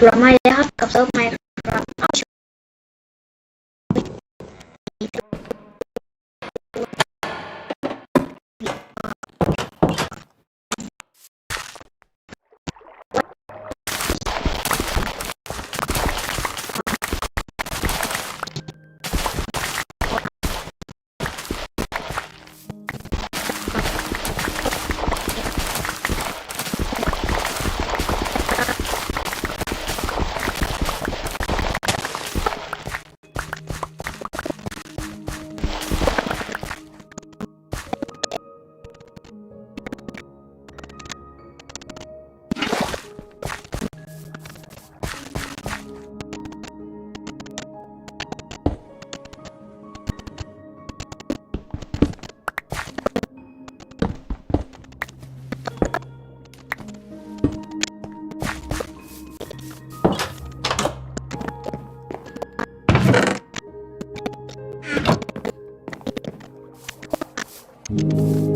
กลับมาแ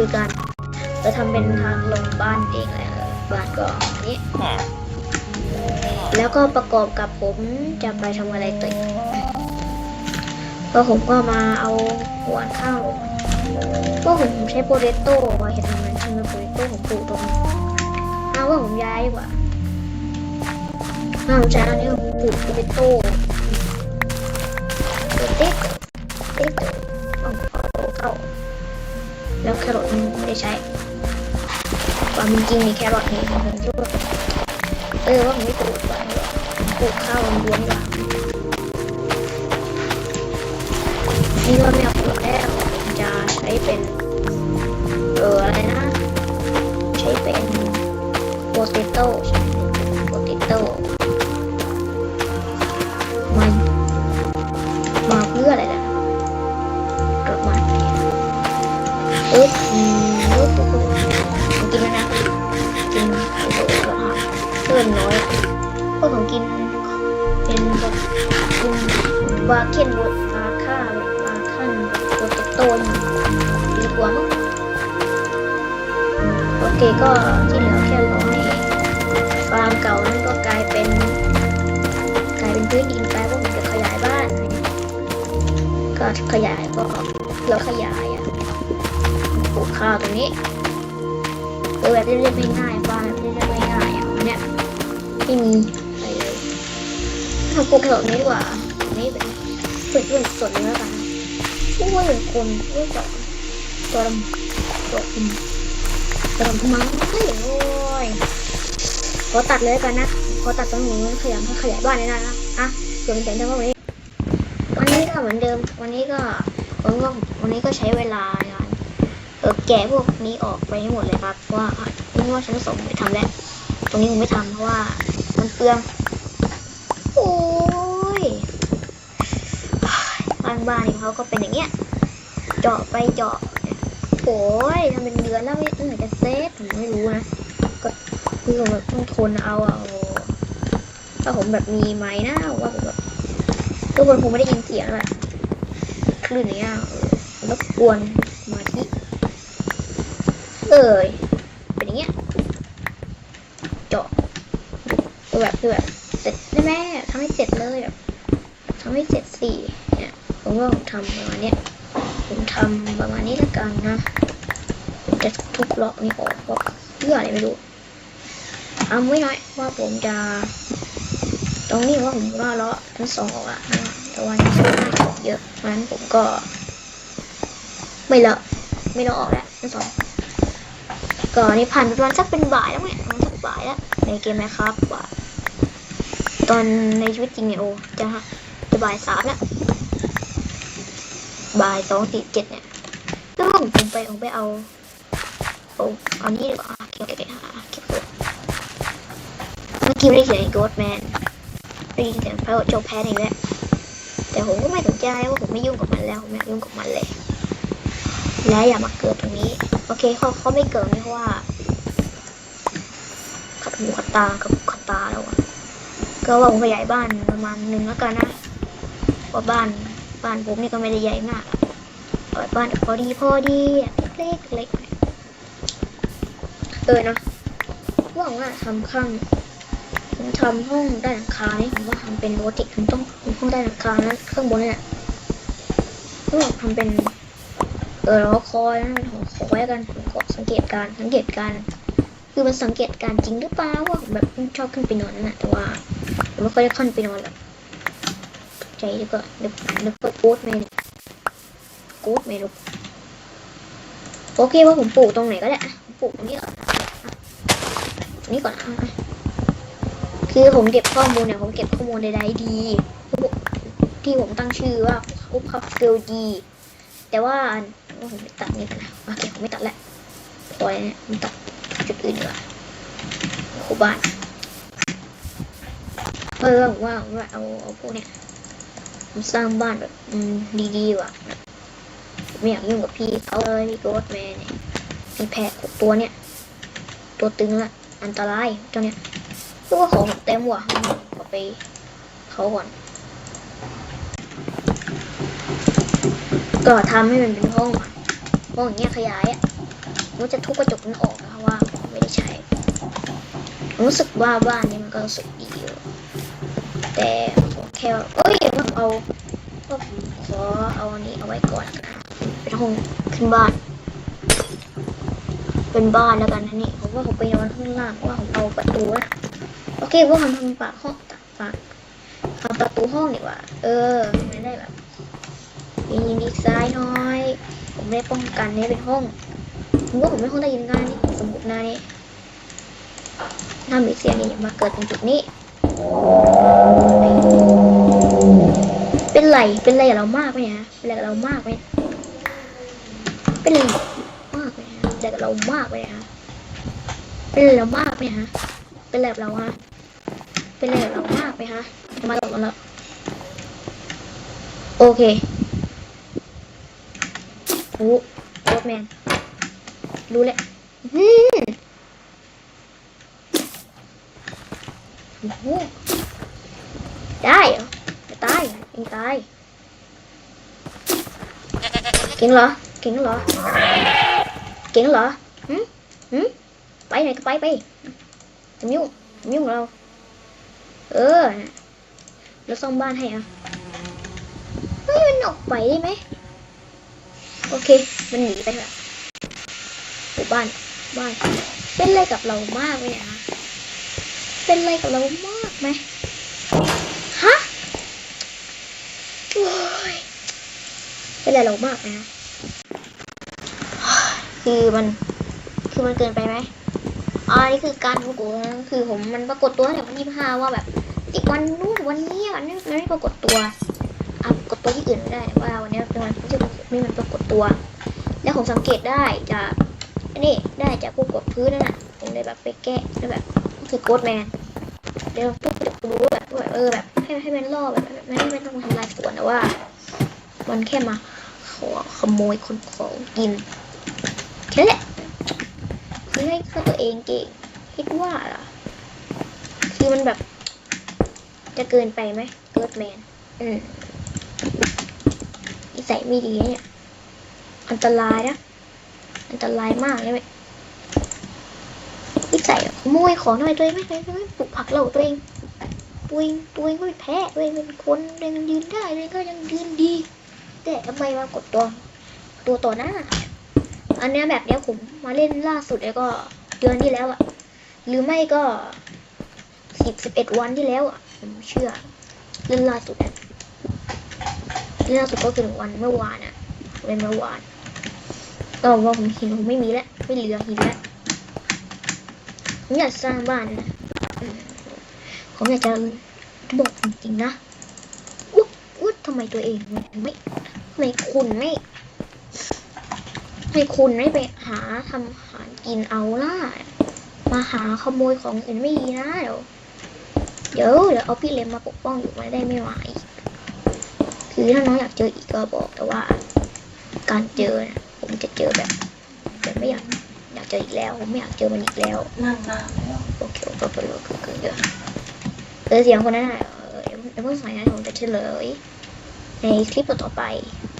คือการจะทำเป็นทางลงบ้านเองแหละบ้านก็อนี้ แล้วก็ประกอบกับผมจะไปทำอะไรต่อกก็ผมก็มาเอาหัวข้าวก็ผมใช้โปเตโต้เห็นมันใช่ไหมโปเตโต้ผมปลูกตรงเอาว่าผมย้ายดีกว่าถ้าผมใช้อันนี้ผมปลูกโปเตโต้โปเตโต้โปเตโต้ แล้วแครอทมันไม่ได้ใช้ความจริงมีแครอทนี่ผมคิดว่าเออว่าผมไม่ปลูกไว้ปลูกข้าวมันล้วนกว่านี่ก็ไม่เอาปลูกแล้วจะใช้เป็น เอออะไรนะ ใช้เป็นโปเตโต้โปเตโต้ บาเคนบดบาค่าบาคันโปเตโต้ดีกว่ามั้งโอเคก็ที่เหลือแค่รอให้ฟาร์มเก่านั้นก็กลายเป็น กลายเป็นพื้นดินไปเพราะผมจะขยายบ้าน ก็ขยายก็เราขยายอะปลูกข้าวตรงนี้เออแบบเรียบๆง่ายๆฟาร์มแบบเรียบๆง่ายๆอะเนี่ยไม่มีอะไรเลยทำปลูกแบบนี้ดีกว่าอันนี้เป็นฝึก เป็นส่วนเนื้อกันพูดว่าเป็นคนพูดสอนตัวดำตัวดำตัวดำมั้งเฮ้ยโอ้ยขอตัดเลยกันนะขอตัดตรงนี้ขยายขยายบ้านเลยนะนะอะเดี๋ยวมันแต่งได้ว่าวันนี้วันนี้ก็เหมือนเดิม วันนี้ก็ผมก็วันนี้ก็ใช้เวลาในการเออแกะพวกนี้ออกไปให้หมดเลยครับว่าไม่ว่าชั้นสองไม่ทำแล้ว ตรงนี้ผมไม่ทำเพราะว่ามันเปลือง โอ้ยบ้านบ้านเขาก็เป็นอย่างเงี้ย เจาะไปเจาะ โอ้ยทำเป็นเดือนแล้วไม่เมื่อไหร่จะเซ็ตผมไม่รู้นะ ก็คือแบบต้องทนเอาอะโอ้ถ้าผมแบบมีไม้นะว่าผมแบบทุกคนคงไม่ได้ยินเสียงแหละคลื่นอย่างเงี้ยรบกวนมาธิเอ้ยเป็นอย่างเงี้ยเจาะคือแบบคือแบบเสร็จได้ไหมทำให้เสร็จเลยแบบทำให้เสร็จ สี่เนี่ยผมว่าผมทำประมาณนี้ผมทำประมาณนี้ละกันนะผมจะทุบล็อกนี่ออกเพราะเพื่ออะไรไม่รู้เอาไว้หน่อยว่าผมจะ ตรงนี้ว่าผมว่าเลาะทั้งสองออกอะแต่ว่ายังไม่จบเยอะเพราะฉะนั้นผมก็ ไม่เลาะไม่เลาะออกแล้วทั้งสองก็นี่ผ่านไปประมาณสักเป็นบ่ายแล้วเนี่ยประมาณสักบ่ายแล้วในเกมไหมครับว่าตอนในชีวิตจริงเนี่ยโอ้จะจะบ่ายสามแล้ว บ่ายสองสี่เจ็ดเนี่ยแล้วผมผมไปผมไปเอาเอาเอานี่ดีกว่าเก็บเก็บเก็บเก็บเมื่อกี้ไม่ได้เขียนโกดแมนได้ยินเสียงพระโจแพ้อีกแล้วแต่ผมก็ไม่สนใจว่าผมไม่ยุ่งกับมันแล้วผมไม่ยุ่งกับมันเลย และอย่ามาเกิดตรงนี้ โอเคเขาเขาไม่เกิดเพราะว่าขัดหูขัดตากับหูขัดตาแล้วอะก็ว่าผมขยายบ้านประมาณหนึ่งแล้วกันนะเพราบ้าน บ้านผมนี่ก็ไม่ได้ใหญ่มากบ้านพอดีพอดีเล็กเล็กเออเนาะว่างว่าทำข้างผมทำห้องใต้หลังคาเนี่ยผมว่าทำเป็นโรติกผมต้องห้องใต้หลังคานั้นข้างบนเนี่แหละก็ทำเป็นเออล้อคอยนะของคอยกันผมก็สังเกตการสังเกตการคือมันสังเกตการจริงหรือเปล่าว่าแบบชอบขึ้นไปนอนนั่นแหละแต่ว่าผมไม่ค่อยได้ขึ้นไปนอนหรอก ใจดีกว่าเดี๋ยวเดี๋ยวเปิดกู๊ดเมนกู๊ดเมนูโอเคว่าผมปลูกตรงไหนก็ได้อะผมปลูกตรงนี้ก่อนตรงนี้ก่อนอะคือผมเก็บข้อมูลเนี่ยผมเก็บข้อมูลใดๆดี ที่ผมตั้งชื่อว่าอุปคับสกิลดีแต่ว่าผมไม่ตัดนี่กันะโอเคผมไม่ตัดแล้วพอแล้วเนี่ยผมตัดจุดอื่นดีกว่าโคบ้านเออผมว่าผมว่าเอาเอาพวกเนี้ย สร้างบ้านแบบดีๆว่ะ ไม่อยากยุ่งกับพี่เขาเลยพี่โกดแมนเนี่ยมีแพะตัวเนี่ย ตัวตึงละอันตรายเจ้าเนี่ยรู้ว่าของเต็มว่ะเอไปเขาก่อน ก็ทำให้มันเป็นห้องห้องอย่างเงี้ยขยายอะมันจะทุบกระจกมันออกนะว่าไม่ได้ใช้รู้สึกว่าบ้านนี้มันก็รู้สึกดีอยู่แต่แค่ว่าเอ้ย เอาก็ขอเอาอันนี้เอาไว้ก่อนเป็นห้องขึ้นบ้าน เป็นบ้านแล้วกันนะนี่ผมว่าผมไปนอนข้างล่างว่าผมเอาประตูนะโอเควกมันทำปากห้องปากทำประตูห้องดีกว่า เออไม่ได้แบบมีดีไซน์น้อย ผมไม่ได้ป้องกันนี่เป็นห้องผมว่าผมไม่ห้องได้ยินงานนี่สมมติน้านี่ถ้ามีเสียงนี่มาเกิดตรงจุดนี้ ไรเป็นไรกับเรามากไหมฮะเป็นไรกับเรามากไหมเป็นไรมากไหมฮะเป็นไรกับเรามากไหมฮะเป็นไรเรามากไหมฮะเป็นแบบเราฮะเป็นแบบเรามากไหมฮะมาหลอกกันแล้วโอเคโอ้โคตแมนรู้แหละอืมโอ้โหได้เหรอจะตายยัง ตาย เก่งเหรอ เก่งเหรอ เก่งเหรอหืมหืมไปไหนก็ไปไปจะยุ่งจะยุ่งเรา เออเราซ่อมบ้านให้อะเฮ้ยมันออกไปได้ไหม โอเค มันหนีไปแล้วโอ้บ้าน บ้าน เป็นอะไรกับเรามากไหมเนี่ยฮะเป็นอะไรกับเรามากไหมฮะโอ้ย เป็นอะไรเรามากไหมฮะคือมัน คือมันเกินไปไหมอ่านี่คือการปรากฏนะคือผมมันปรากฏตัวตั้งแต่วันที่ห้าว่าแบบอีกวันนู้นวันนี้วันนี้มันไม่ปรากฏตัวอะปรากฏตัวที่อื่นไม่ได้แต่ว่าวันนี้เป็นวันที่ไม่มันปรากฏตัว แล้วผมสังเกตได้จากนี่ได้จากพวกกดพื้นนั่นน่ะผมเลยแบบไปแก้แล้วแบบคือโกดแมนเดี๋ยวพวกจะรู้แบบว่าแบบเออแบบให้ให้มันล่อแบบแบบไม่ให้ไม่ต้องทำลายสวนแต่ว่า มันแค่มา ขอขโมยคนของกินแค่นั้นแหละคือให้ข้าตัวเองเก่งคิดว่าล่ะคือมันแบบ จะเกินไปไหมเกิดแมน อืมนิสัยไม่ดีเนี่ย อันตรายนะ อันตรายมากเลยไหมนิสัยขโมยของหน่อยตัวเองไม่ไม่ไม่ปลูกผักเราตัวเองตัวเองตัวเองก็ไม่แพ้ตัวเองเป็นคนยังยืนได้ตัวเองก็ยังยืนดี แต่ทำไมมากดตัว ตัวต่อหน้า อันเนี้ยแบบเนี้ยผมมาเล่นล่าสุดแล้วก็เดือนที่แล้วอะหรือไม่ก็สิบสิบเอ็ดวันที่แล้วอะผมเชื่อ เล่นล่าสุดอะเล่นล่าสุดก็คือวันเมื่อวานอะเล่นเมื่อวานก็ว่าผมหินผมไม่มีแล้วไม่เหลือหินแล้วผมอยากสร้างบ้านนะผมอยากจะบอกจริงๆนะว่าว่าทำไมตัวเองไม่ ทำไมคุณไม่ทำไมคุณไม่ไปหาทำอาหารกินเอาล่ะ มาหาขโมยของอื่นไม่ดีนะเดี๋ยวเดี๋ยวเดี๋ยวเอาพี่เลมมาปกป้องอยู่ไม่ได้ไม่ไหวคือถ้าน้องอยากเจออีกก็บอกแต่ว่า การเจอนะผมจะเจอแบบแบบไม่อยากอยากเจออีกแล้วผมไม่อยากเจอมันอีกแล้วนั่งนานแล้วโอเคก็เป็นเรื่องคือเยอะเออเสียงคนนั้นน่ะเออเดี๋ยวเดี๋ยวเพิ่งสายนะผมจะเฉลย ในคลิปต่อไป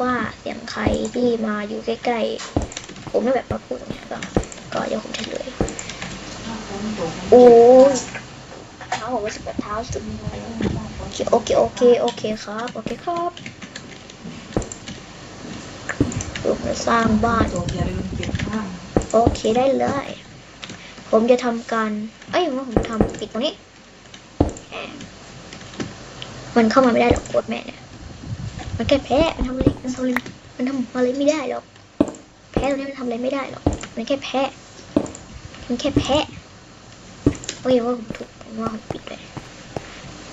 ว่าเสียงใครที่มาอยู่ใกล้ๆ ผมไม่แบบมาพูดอย่างเงี้ยก็ก็เดี๋ยวผมเฉลยโอ้ยเท้าผมรู้สึกแบบเท้าสุดโอเคโอเคโอเคครับ โอเคครับผมจะสร้างบ้าน โอเคได้เลย ผมจะทำการ เอ้ยว่าผมทำปิดตรงนี้มมันเข้ามาไม่ได้หรอกโคตรแม่เนี่ย มันแค่แพ้ มันทำอะไรมันทำอะไรมันทำอะไรไม่ได้หรอก แพ้ตรงนี้มันทำอะไรไม่ได้หรอก มันแค่แพ้ มันแค่แพ้ โอเคว่าผมถูกผมว่าผมปิดเลย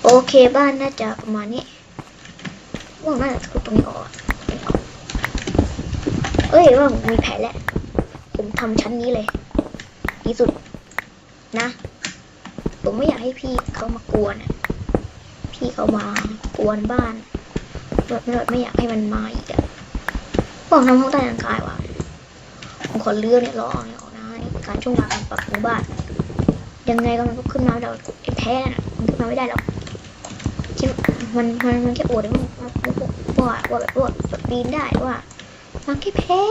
โอเคบ้านน่าจะประมาณนี้ว่าน่าจะทุบตรงนี้ออกอเอ้ยว่าผมมีแผนแล้ว ผมทำชั้นนี้เลยดีสุดนะ ผมไม่อยากให้พี่เขามากวน พี่เขามากวนบ้าน แบบไม่ไม่อยากให้มันมาอีกอะบอกทำห้องใต้ร่างกายว่ะผมขอเลือกเนี่ยรอเนี่ยออกนะการช่วงเวลาการปรับปรุงบ้าน ยังไงก็มันก็ขึ้นมาไม่ได้หรอกไอ้แพ้น่ะมันขึ้นมาไม่ได้หรอกคิดมันมันมันแค่อวดว่าว่าว่าว่าแบบว่าแบบปีนได้ว่ามันแค่แพ้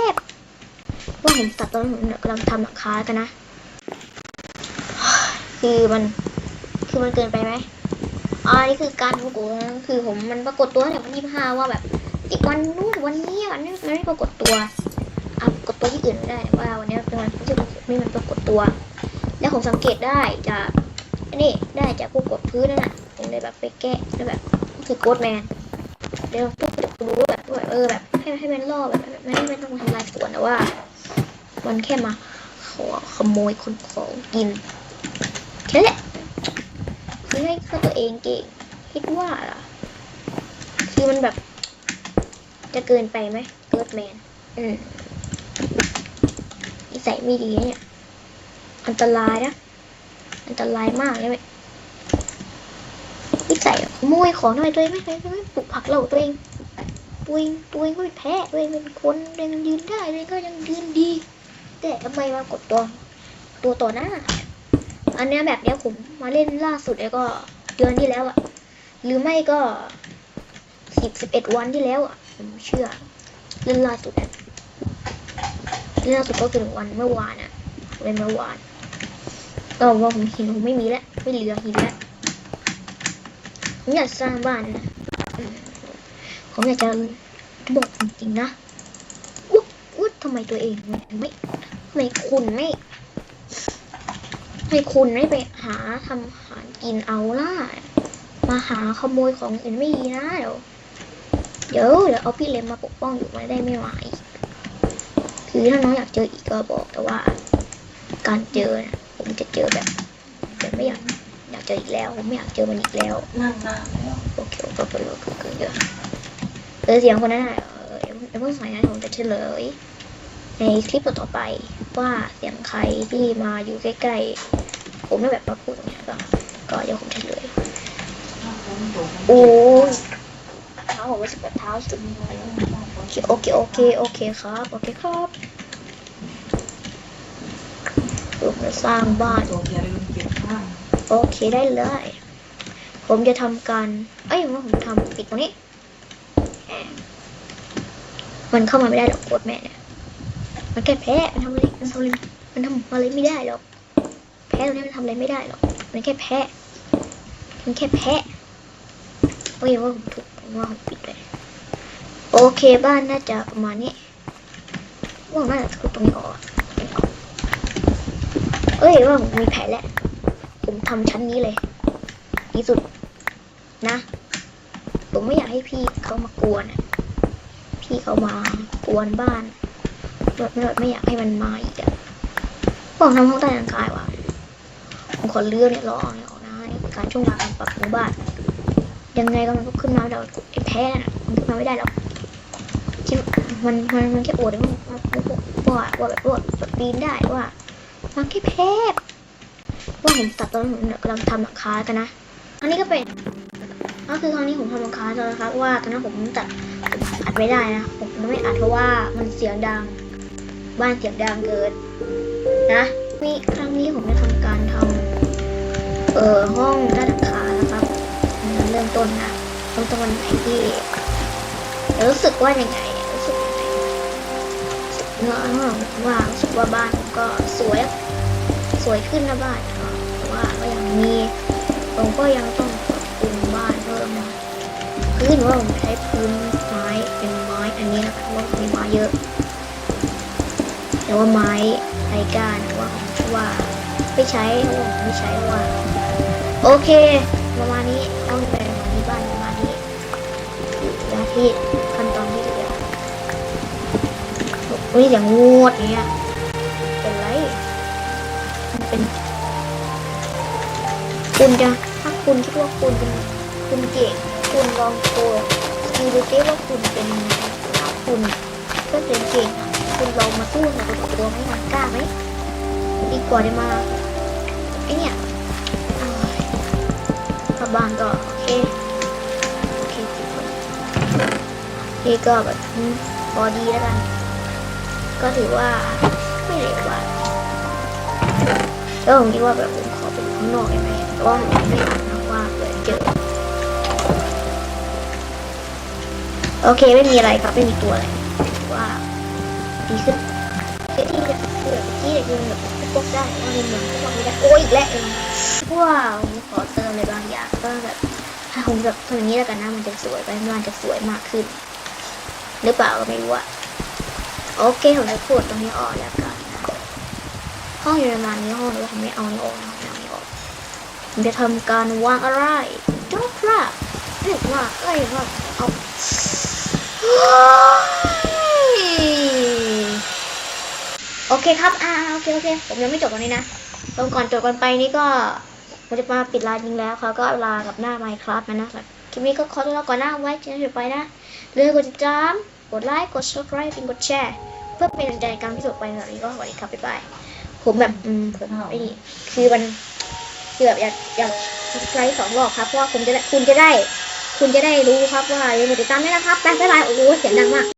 ว่าผมตัดตอนผมกำลังทำหลังคากันนะ คือมันคือมันเกินไปไหม อ่านี่คือการปรากฏนะคือผมมันปรากฏตัวตั้งแต่วันที่ห้าว่าแบบอีกวันนู้นวันนี้วันนี้มันไม่ปรากฏตัวอะปรากฏตัวที่อื่นไม่ได้ว่าวันนี้เป็นวันที่ไม่มันปรากฏตัว แล้วผมสังเกตได้จากนี่ได้จากพวกกดพื้นนั่นน่ะผมเลยแบบไปแก้แล้วแบบคือโกดแมนเดี๋ยวพวกจะรู้แบบเออแบบให้ให้มันล่อแบบไม่ให้มันต้องทำลายสวนแต่ว่า มันแค่มาขอขโมยคนของกินแค่นั้นแหละ คือให้เข้าตัวเองเก่งคิดว่าล่ะคือมันแบบ จะเกินไปไหมเกิดแมน อืมนิสัยไม่ดีนะเนี่ย อันตรายนะ อันตรายมากเลยไหมนิสัยขโมยของหน่อยตัวเองไม่ไม่ไม่ปลูกผักเราตัวเองตัวเองตัวเองก็ไม่แพ้ตัวเองเป็นคนยังยืนได้ตัวเองก็ยังยืนดี แต่ทำไมมากดตัว ตัวต่อหน้า อันเนี้ยแบบเนี้ยผมมาเล่นล่าสุดแล้วก็เดือนที่แล้วอะหรือไม่ก็สิบสิบเอ็ดวันที่แล้วอะผมเชื่อ เล่นล่าสุดอะเล่นล่าสุดก็คือวันเมื่อวานอะเล่นเมื่อวานก็ว่าผมหินผมไม่มีแล้วไม่เหลือหินแล้วผมอยากสร้างบ้านนะผมอยากจะบอกจริงๆนะว่าว่าทำไมตัวเองไม่ทำไมคุณไม่ ทำไมคุณไม่ไปหาทำอาหารกินเอาล่ะ มาหาขโมยของอื่นไม่ดีนะเดี๋ยวเดี๋ยวเดี๋ยวเอาพี่เลมมาปกป้องอยู่ไม่ได้ไม่ไหวคือถ้าน้องอยากเจออีกก็บอกแต่ว่า การเจอนะผมจะเจอแบบแบบไม่อยากอยากเจออีกแล้วผมไม่อยากเจอมันอีกแล้วนั่งนานแล้วโอเคก็เป็นเรื่องคือเยอะเออเสียงคนนั้นน่ะเออเดี๋ยวเดี๋ยวเพิ่งสายนะผมจะเฉลย ในคลิปต่อๆไปว่าเสียงใครที่มาอยู่ใกล้ๆ ผมไม่แบบมาพูดอย่างเงี้ยก็ก็เดี๋ยวผมเฉลยโอ้ยเท้าผมรู้สึกแบบเท้าสุดโอเคโอเคโอเคครับ โอเคครับผมจะสร้างบ้านตัวอย่าลืมเก็บข้างโอเคได้เลย ผมจะทำการ เอ้ยว่าผมทำปิดตรงนี้แหมมันเข้ามาไม่ได้หรอกโคตรแม่เนี่ย มันแค่แพ้ มันทำอะไรมันทำอะไรมันทำอะไรไม่ได้หรอก แพ้ตรงนี้มันทำอะไรไม่ได้หรอก มันแค่แพ้ มันแค่แพ้ โอเคว่าผมถูกผมว่าผมผิดเลย โอเคบ้านน่าจะประมาณนี้ว่าน่าจะทุบตรงนี้ออกตรงนี้อเอ้ยว่าผมมีแผนแล้ว ผมทำชั้นนี้เลยที่สุดนะ ผมไม่อยากให้พี่เขามากวน พี่เขามากวนบ้าน แบบไม่ไม่อยากให้มันมาอีกอะผมทำห้องใต้หลังคาว่ะผมขอเลื่อนเนี่ยรอเนี่ยออกนะการช่วงเวลาการปรับปรุงบ้าน ยังไงก็มันก็ขึ้นมาไม่ได้หรอกไอ้แพ้น่ะมันขึ้นมาไม่ได้หรอกคิดมันมันมันแค่อวดว่าว่าว่าว่าแบบว่าแบบปีนได้ว่ามันแค่แพ้ว่าผมตัดตอนผมกำลังทำหลังคากันนะอันนี้ก็เป็นก็คือครั้งนี้ผมทำหลังคาแล้วนะครับว่าตอนนั้นผมตัดอัดไม่ได้นะผมไม่อัดเพราะว่ามันเสียงดัง บ้านเสียงดังเกินนะมีครั้งนี้ผมจะทำการทำเอ่อห้องใต้หลังคานะครับเริ่มต้นนะเริ่มต้นวันไหนที่รู้สึกว่ายังไงรู้สึกยังไงเนื้อว่ารู้สึกว่าบ้านก็สวยสวยขึ้นนะบ้านก็แต่ว่าก็ยังมีผมก็ยังต้องปรับปรุงบ้านเพิ่มนะพื้นว่าผมใช้พื้นไม้เป็นไม้อันนี้นะคราะว่ามีไม้เยอะ แต่ว่าไม้ไรก้านว่าผมว่าไม่ใช้ว่าผมไม่ใช้ว่า โอเค ประมาณนี้ต้องเป็นประมาณนี้บ้านประมาณนี้หน้าที่ขั้นตอนที่เหลืออุ้ยอย่างงวดเนี้ยเป็นไรมันเป็นคุณจะถ้าคุณคิดว่าคุณเป็นคุณเก่งคุณลองโชว์สกิลดูซิว่าคุณเป็นถ้าคุณก็เป็นเก่งอะ คุณลองมาสู้กับตัวตัวไหมมันกล้าไหมดีกว่าจะมาไอเนี่ยเอ้ยกลับบ้านก็โอเคโอเคทุกคนนี่ก็แบบพอดีแล้วกัน ก็ถือว่าไม่เลวว่ะแล้วผมคิดว่าแบบผมขอเป็นข้างนอกได้ไหมแต่ว่าผมไม่อยากนะว่าเกิดเจอโอเคไม่มีอะไรครับไม่มีตัวอะไร ดีขึ้นคือที่จะคือแบบที่จะยืนแบบพวกได้ว่าในเมืองพวกไม่ได้โอ้ยอีกแล้วเองว้าวผมขอเติมอะไรบางอย่างก็แบบถ้าผมแบบทำอย่างนี้แล้วกันนะมันจะสวยไปมันจะสวยมากขึ้น หรือเปล่าก็ไม่รู้อะโอเคผมจะพูดตรงนี้ออกแล้วกันนะห้องอยู่ประมาณนี้ห้องนี้ผมไม่เอานี่ออกนะไม่เอานี่ออกผมจะทำการวางอะไรจบละเรียกว่าเอ้ยว่าเอาโอ เคครับ อ่า โอเค โอเค ผมยังไม่จบตรงนี้นะตรงก่อนจบกันไปนี่ก็ผมจะมาปิดไลน์ยิงแล้วเขาก็ลากับหน้า Minecraft นะนะคลิปนี้ก็ขอตัวลาก่อนหน้าไว้จะได้ไปนะเลยกดติดตาม กดไลค์ กด subscribe เป็นกดแชร์ เพื่อเป็นกำลังใจในการพิสูจน์ไปแบบนี้ก็สวัสดีครับบ๊ายบาย ผมแบบ อืมผมไอ้นี่คือมันคือแบบอยากอยากไลฟ์สองรอบครับ เพราะว่าคุณจะได้คุณจะได้ คุณจะได้รู้ครับว่าอย่าลืมกดติดตามด้วยนะครับ บ๊ายบาย โอ้โหเสียงดังมาก